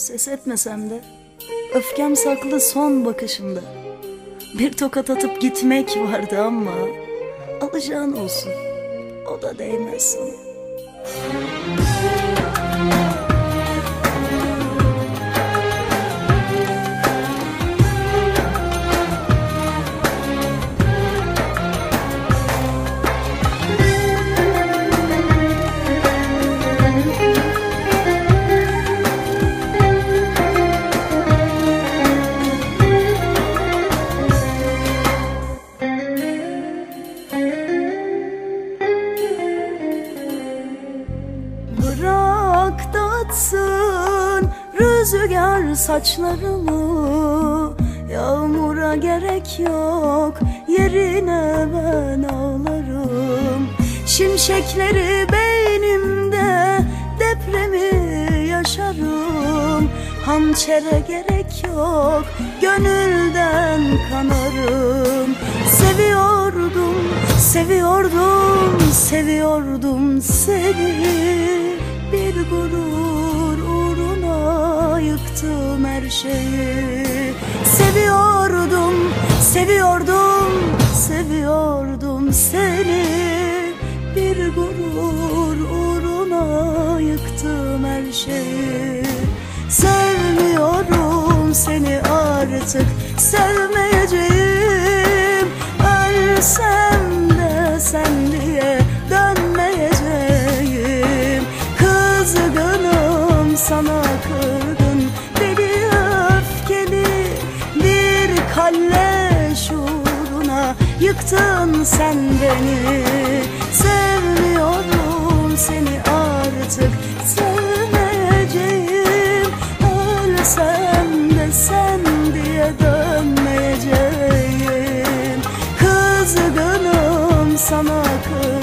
Ses etmesem de Öfkem saklı son bakışımda. Bir tokat atıp gitmek vardı ama Alacağın olsun O da değmez sana dağıtsın rüzgar saçlarımı. Yağmura gerek yok yerine ben ağlarım. Şimşekleri beynimde depremi yaşarım. Hançere gerek yok gönülden kanarım. Seviyordum, seviyordum, seviyordum seni Bir gurur uğruna yıktım her şeyi. Seviyordum, seviyordum, seviyordum seni. Bir gurur uğruna yıktım her şeyi. Sevmiyorum seni artık sevmeyeceğim. Ölsem sana kırgın deli öfkeli Bir kalleş uğruna yıktın sen beni. Sevmiyorum seni artık. Sevmeyeceğim. Ölsem de sen diye dönmeyeceğim. Kızgınım sana kırgın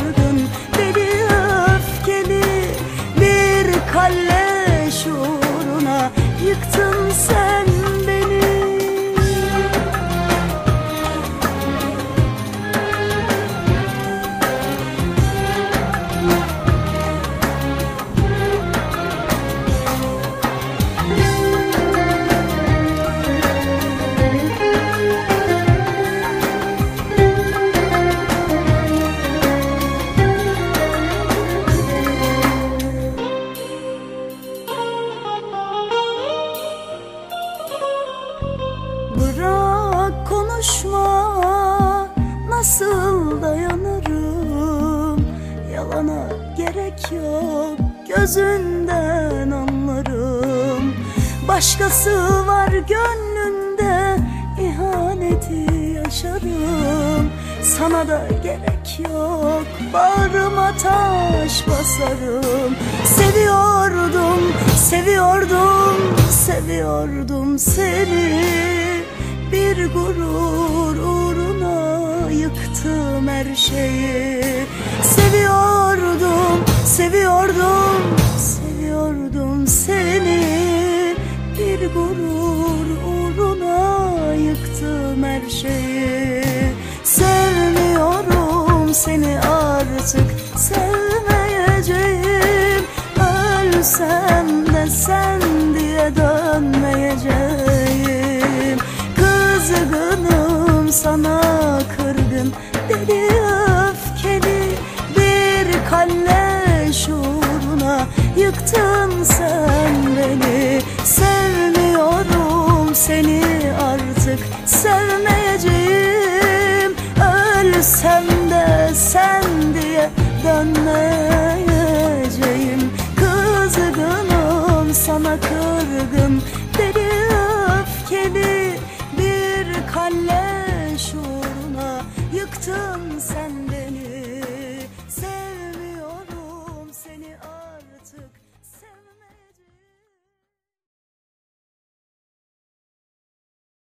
yok Gözünden anlarım. Başkası var gönlünde ihaneti yaşarım. Sana da gerek yok Bağrıma taş basarım. Seviyordum, seviyordum, seviyordum seni. Bir gurur uğruna yıktım her şeyi. Seviyordum, seviyordum, seviyordum seni. Bir gurur uğruna yıktım her şeyi. Sevmiyorum seni artık sevmeyeceğim. Ölsem sen beni Sevmiyorum seni artık sevmeyeceğim. Ölsem de sen